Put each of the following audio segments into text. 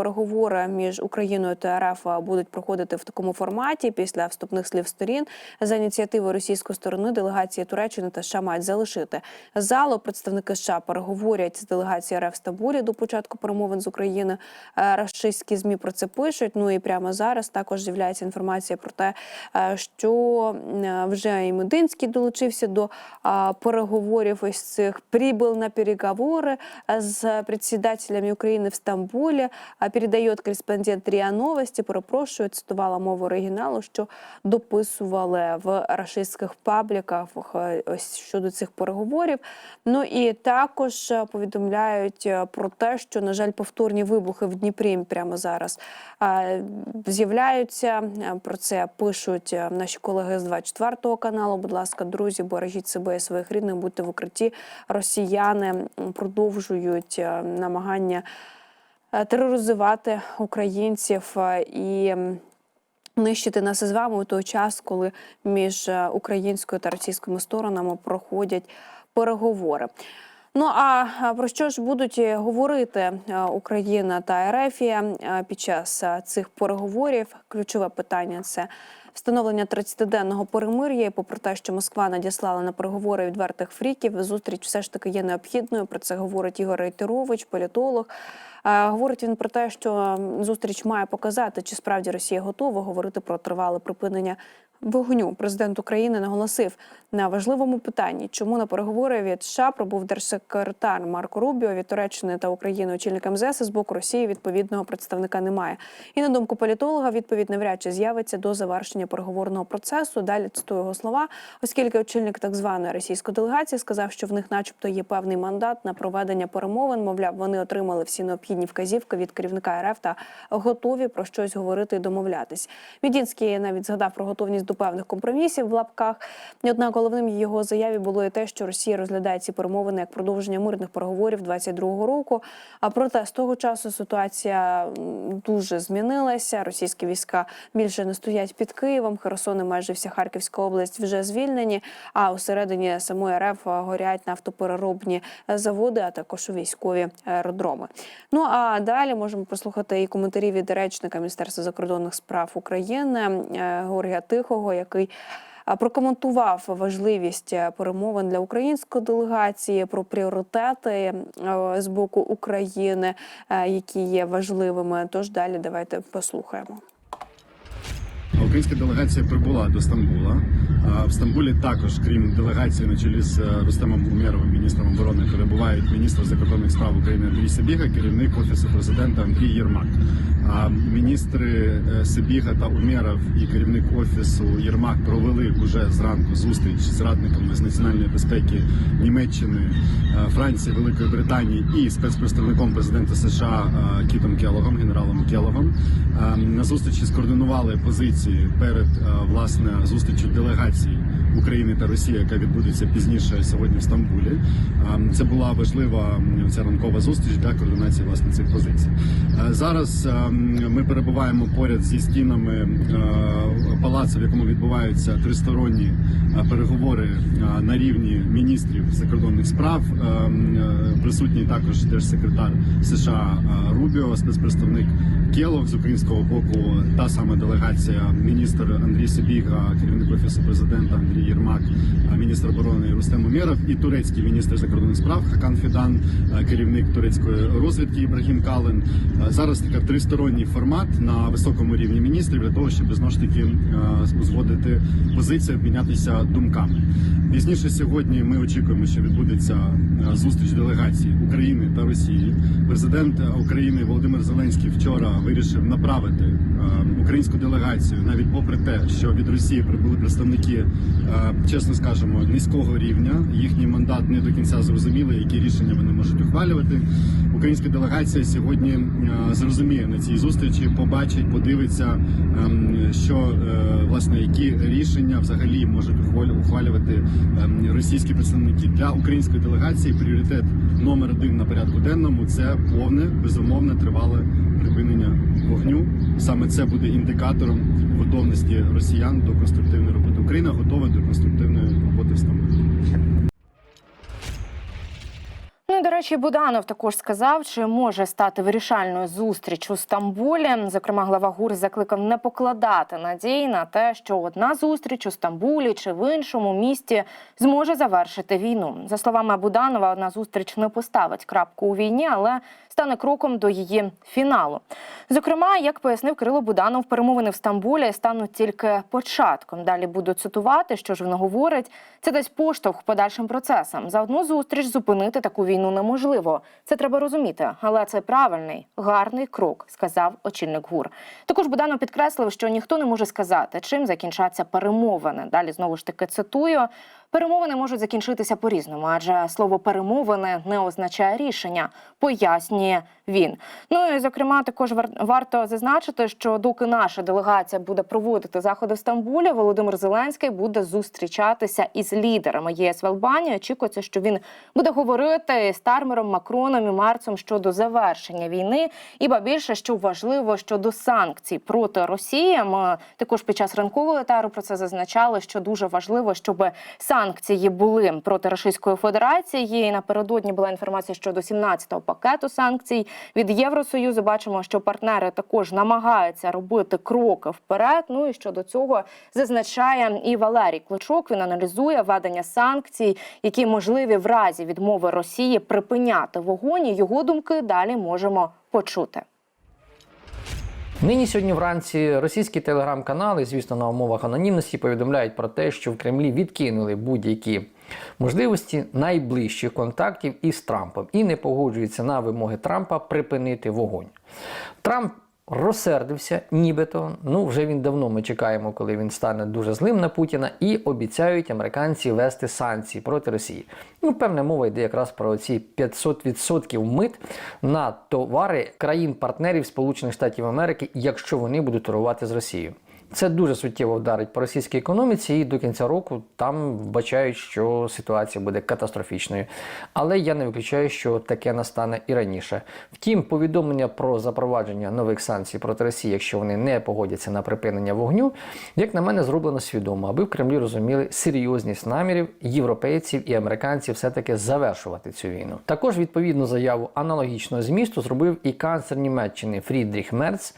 переговори між Україною та РФ будуть проходити в такому форматі після вступних слів сторін. За ініціативою російської сторони делегації Туреччини та США мають залишити залу. Представники США переговорять з делегацією РФ Стамбулі до початку перемовин з України. Е, Рашистські змі про це пишуть. Ну і прямо зараз також з'являється інформація про те, е, що е, вже і Мединський долучився до переговорів ось цих прибыл на переговори з председателями України в Стамбулі. А передає кореспондент РІА Новості. Перепрошую, цитувала мову оригіналу, що дописували в рашистських пабліках е, ось щодо цих переговорів. Ну і також е, повідомляють е, про те, що на жаль, повторні вибухи в Дніпрі прямо зараз з'являються. Про це пишуть наші колеги з 24 каналу. Будь ласка, друзі, бережіть себе і своїх рідних, будьте в укритті. Росіяни продовжують намагання тероризувати українців е, і. Нищити нас із вами у той час, коли між е, українською та російськими сторонами проходять переговори. Ну а про що ж будуть е, говорити е, Україна та Ерефія е, під час е, цих переговорів? Ключове питання це встановлення 30-денного перемир'я. І попри те, що Москва надіслала на переговори відвертих фріків, зустріч все ж таки є необхідною. Про це говорить Ігор Рейтерович, політолог. Е, Говорить він про те, що зустріч має показати, чи справді Росія готова говорити про тривале припинення вогню. Президент України наголосив на важливому питанні, чому на переговори від США пробув держсекретар Марко Рубіо від Туреччини та України очільник МЗС з боку Росії відповідного представника немає. І на думку політолога, відповідь навряд чи з'явиться до завершення переговорного процесу. Далі цитую його слова, оскільки очільник так званої російської делегації сказав, що в них, начебто, є певний мандат на проведення перемовин. Мовляв, вони отримали всі необхідні вказівки від керівника РФ та готові про щось говорити і домовлятись. Мідінський навіть згадав про готовність до певних компромісів в лапках. Однак головним його заяві було і те, що Росія розглядає ці перемовини як продовження мирних переговорів 22-го року. А проте з того часу ситуація дуже змінилася. Російські війська більше не стоять під Києвом. Херсон і майже вся Харківська область вже звільнені. А усередині самої РФ горять нафтопереробні заводи, а також військові аеродроми. Ну а далі можемо послухати і коментарі від речника Міністерства закордонних справ України е, Георгія Тихого, який прокоментував важливість е, перемовин для української делегації про пріоритети е, з боку України, е, які є важливими. Тож далі давайте послухаємо. Українська делегація прибула до Стамбула. В Стамбулі також, крім делегації, на чолі з е, Рустемом Умєровим, міністром оборони, перебувають міністр закордонних справ України Андрій Сибіга, керівник офісу президента Андрій Єрмак. А міністри е, Сибіга та Умєров і керівник офісу Єрмак провели уже зранку зустріч з радниками з національної безпеки Німеччини, е, Франції, Великої Британії і спецпредставником президента США Кітом Келогом, генералом Келогом. На зустрічі скоординували позиції перед власне зустрічю делегацій України та Росії, яка відбудеться пізніше сьогодні в Стамбулі. Це була важлива ця ранкова зустріч для координації власне цих позицій. Зараз ми перебуваємо поряд зі стінами палацу, в якому відбуваються тристоронні переговори на рівні міністрів закордонних справ. Присутній також держсекретар США Рубіо, спецпредставник Келог з українського боку, та сама делегація, міністр Андрій Сибіга, керівник офісу президента Андрій Єрмак, е, міністр оборони Рустем Умєров і турецький міністр закордонних справ Хакан Фідан, е, керівник турецької розвідки Ібрагім Кален. Е, Зараз така тристоронній формат на високому рівні міністрів для того, щоб знову ж таки узгодити позицію, обмінятися думками. Пізніше сьогодні ми очікуємо, що відбудеться зустріч делегацій України та Росії. Президент України Володимир Зеленський вчора вирішив направити українську делегацію, навіть попри те, що від Росії прибули представники, чесно скажемо, низького рівня. Їхній мандат не до кінця зрозуміли, які рішення вони можуть ухвалювати. Українська делегація сьогодні е, зрозуміє на цій зустрічі, побачить, подивиться, ем, що е, власне які рішення взагалі можуть ухвалю- ухвалювати ем, російські представники для української делегації. Пріоритет номер один на порядку денному це повне безумовне тривале припинення вогню. Саме це буде індикатором готовності росіян до конструктивної роботи. Україна готова до конструктивної роботи в Стамбулі. Речі, Буданов також сказав, чи може стати вирішальною зустріч у Стамбулі. Зокрема, глава ГУР закликав не покладати надій на те, що одна зустріч у Стамбулі чи в іншому місті зможе завершити війну. За словами Буданова, одна зустріч не поставить крапку у війні, але стане кроком до її фіналу. Зокрема, як пояснив Кирило Буданов, перемовини в Стамбулі стануть тільки початком. Далі буду цитувати, що ж він говорить. Це дасть поштовх подальшим процесам. За одну зустріч зупинити таку війну неможливо. Це треба розуміти, але це правильний, гарний крок, сказав очільник ГУР. Також Буданов підкреслив, що ніхто не може сказати, чим закінчаться перемовини. Далі знову ж таки цитую. Перемовини можуть закінчитися по-різному, адже слово перемовини не означає рішення, пояснює він. Ну і зокрема, також вар- варто зазначити, що доки наша делегація буде проводити заходи в Стамбулі, Володимир Зеленський буде зустрічатися із лідерами ЄС в Албанії. Очікується, що він буде говорити з Тармером, Макроном і Марцем щодо завершення війни, і ба більше, що важливо щодо санкцій проти Росії. Ми також під час ранкового етеру про це зазначали, що дуже важливо, щоб санкції були проти Російської Федерації. І напередодні була інформація щодо 17-го пакету санкцій від Євросоюзу. Бачимо, що партнери також намагаються робити кроки вперед. Ну і щодо цього зазначає і Валерій Кличок. Він аналізує введення санкцій, які можливі в разі відмови Росії припиняти вогонь. Його думки далі можемо почути. Нині сьогодні вранці російські телеграм-канали, звісно, на умовах анонімності повідомляють про те, що в Кремлі відкинули будь-які можливості найближчих контактів із Трампом і не погоджуються на вимоги Трампа припинити вогонь. Трамп розсердився, нібито. Ну, вже він давно ми чекаємо, коли він стане дуже злим на Путіна, і обіцяють американці вести санкції проти Росії. Ну, певна мова йде якраз про ці 500% мит на товари країн-партнерів Сполучених Штатів Америки, якщо вони будуть торгувати з Росією. Це дуже суттєво вдарить по російській економіці, і до кінця року там вбачають, що ситуація буде катастрофічною. Але я не виключаю, що таке настане і раніше. Втім, повідомлення про запровадження нових санкцій проти Росії, якщо вони не погодяться на припинення вогню, як на мене, зроблено свідомо, аби в Кремлі розуміли серйозність намірів європейців і американців все-таки завершувати цю війну. Також відповідну заяву аналогічного змісту зробив і канцлер Німеччини Фрідріх Мерц,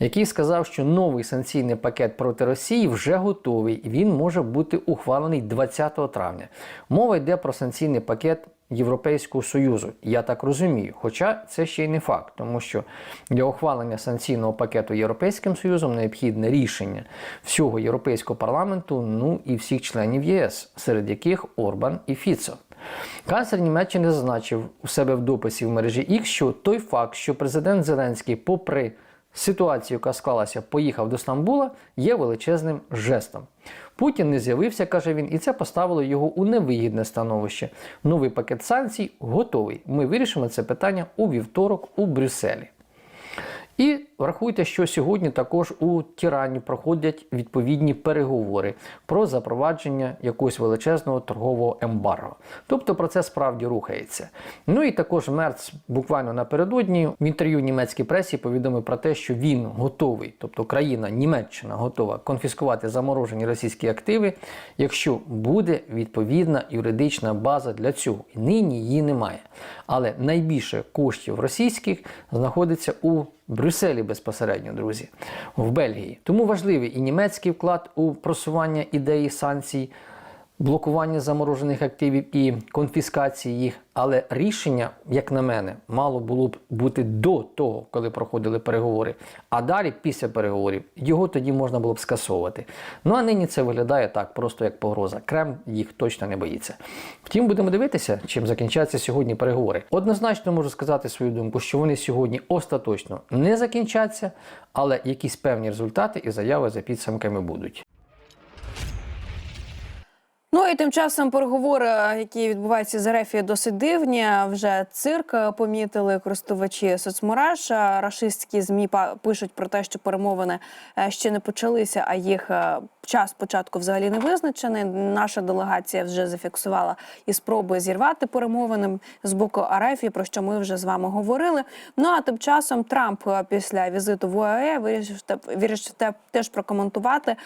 який сказав, що новий санкційний пакет проти Росії вже готовий і він може бути ухвалений 20 травня. Мова йде про санкційний пакет. Європейського союзу, я так розумію. Хоча це ще й не факт, тому що для ухвалення санкційного пакету Європейським Союзом необхідне рішення всього європейського парламенту, ну і всіх членів ЄС, серед яких Орбан і Фіцо. Канцлер Німеччини зазначив у себе в дописі в мережі X, що той факт, що президент Зеленський, попри ситуацію, яка склалася, поїхав до Стамбула, є величезним жестом. Путін не з'явився, каже він, і це поставило його у невигідне становище. Новий пакет санкцій готовий. Ми вирішимо це питання у вівторок у Брюсселі. І врахуйте, що сьогодні також у Тірані проходять відповідні переговори про запровадження якогось величезного торгового ембарго. Тобто процес справді рухається. Ну і також Мерц буквально напередодні в інтерв'ю німецькій пресі повідомив про те, що він готовий, тобто країна Німеччина готова конфіскувати заморожені російські активи, якщо буде відповідна юридична база для цього. Нині її немає. Але найбільше коштів російських знаходиться у Брюсселі безпосередньо, друзі, в Бельгії. Тому важливий і німецький вклад у просування ідеї санкцій, блокування заморожених активів і конфіскації їх. Але рішення, як на мене, мало було б бути до того, коли проходили переговори. А далі, після переговорів, його тоді можна було б скасовувати. Ну а нині це виглядає так, просто як погроза. Кремль їх точно не боїться. Втім, будемо дивитися, чим закінчаться сьогодні переговори. Однозначно можу сказати свою думку, що вони сьогодні остаточно не закінчаться, але якісь певні результати і заяви за підсумками будуть. Ну і тим часом переговори, які відбуваються з РФ, досить дивні. Вже цирк е, помітили користувачі соцмереж. А Рашистські змі пишуть про те, що перемовини е, ще не почалися, а їх е, час початку взагалі не визначений. Наша делегація вже зафіксувала і спроби зірвати перемовини з боку Арефії, про що ми вже з вами говорили. Ну а тим часом Трамп е, після візиту в ОАЕ вирішив вирішив теж прокоментувати е,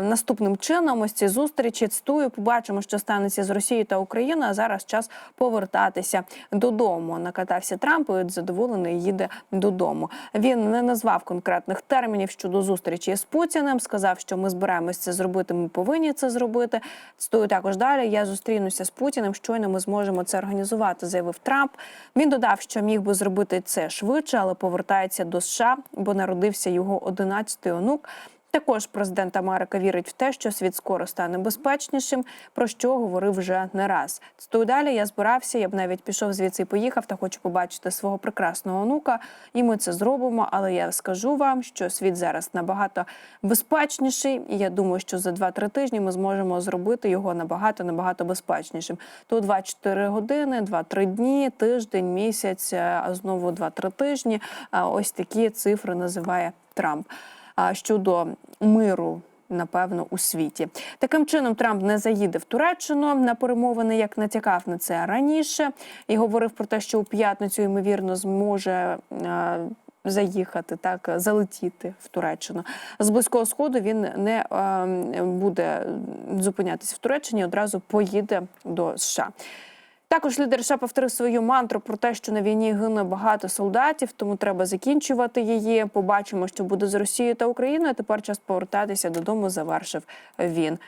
наступним чином. Ось ці зустрічі цитую, побачимо, що станеться з Росією та Україною. А зараз час повертатися додому. Накатався Трамп і задоволений їде додому. Він не назвав конкретних термінів щодо зустрічі з Путіним. Сказав, що ми збираємось це зробити. Ми повинні це зробити. Цитую також далі. Я зустрінуся з Путіним. Щойно ми зможемо це організувати, заявив Трамп. Він додав, що міг би зробити це швидше, але повертається до США, бо народився його 11-й онук. Також президент Америки вірить в те, що світ скоро стане безпечнішим, про що говорив вже не раз. Цитую далі. Я збирався, я б навіть пішов звідси і поїхав та хочу побачити свого прекрасного онука. І ми це зробимо. Але я скажу вам, що світ зараз набагато безпечніший, і я думаю, що за 2-3 тижні ми зможемо зробити його набагато набагато безпечнішим. То 24 години, 2-3 дні, тиждень, місяць, а знову 2-3 тижні. Ось такі цифри називає Трамп. Щодо миру. Напевно, у світі таким чином Трамп не заїде в Туреччину на перемовини, як натякав на це раніше, і говорив про те, що у п'ятницю ймовірно зможе заїхати, так залетіти в Туреччину. З близького сходу він не е, буде зупинятися в Туреччині, одразу поїде до США. Також лідер США повторив свою мантру про те, що на війні гине багато солдатів, тому треба закінчувати її. Побачимо, що буде з Росією та Україною. Тепер час повертатися додому. Завершив він.